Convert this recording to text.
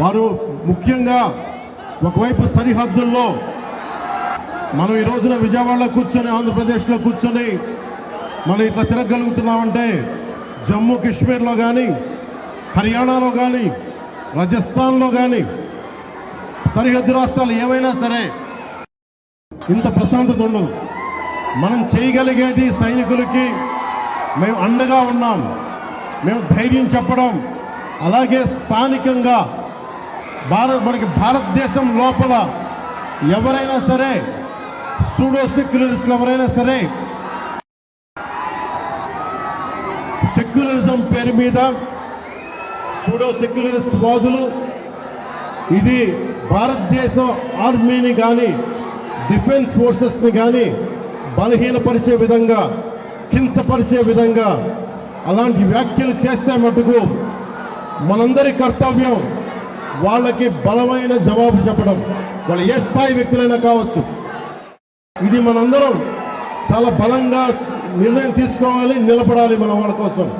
వారు ముఖ్యంగా ఒకవైపు సరిహద్దుల్లో మనం ఈ రోజున విజయవాడలో కూర్చొని ఆంధ్రప్రదేశ్లో కూర్చొని మనం ఇట్లా తిరగలుగుతున్నామంటే జమ్మూ కాశ్మీర్లో కానీ హర్యానాలో కానీ రాజస్థాన్లో కానీ సరిహద్దు రాష్ట్రాలు ఏవైనా సరే ఇంత ప్రశాంతత ఉండదు. మనం చేయగలిగేది సైనికులకి మేము అండగా ఉన్నాం. మేము ధైర్యం చెప్పడం అలాగే స్థానికంగా భారత్ మనకి భారతదేశం లోపల ఎవరైనా సరే సూడో సెక్యులరిస్టులు ఎవరైనా సరే సెక్యులరిజం పేరు మీద సూడో సెక్యులరిస్ట్ వాదులు ఇది భారతదేశం ఆర్మీని కానీ డిఫెన్స్ ఫోర్సెస్ని కానీ బలహీనపరిచే విధంగా కించపరిచే విధంగా అలాంటి వ్యాఖ్యలు చేస్తే మటుకు మనందరి కర్తవ్యం వాళ్ళకి బలమైన జవాబు చెప్పడం. వాళ్ళు ఏ స్థాయి వ్యక్తులైనా కావచ్చు. ఇది మనందరం చాలా బలంగా నిర్ణయం తీసుకోవాలి నిలబడాలి మన వాళ్ళ కోసం.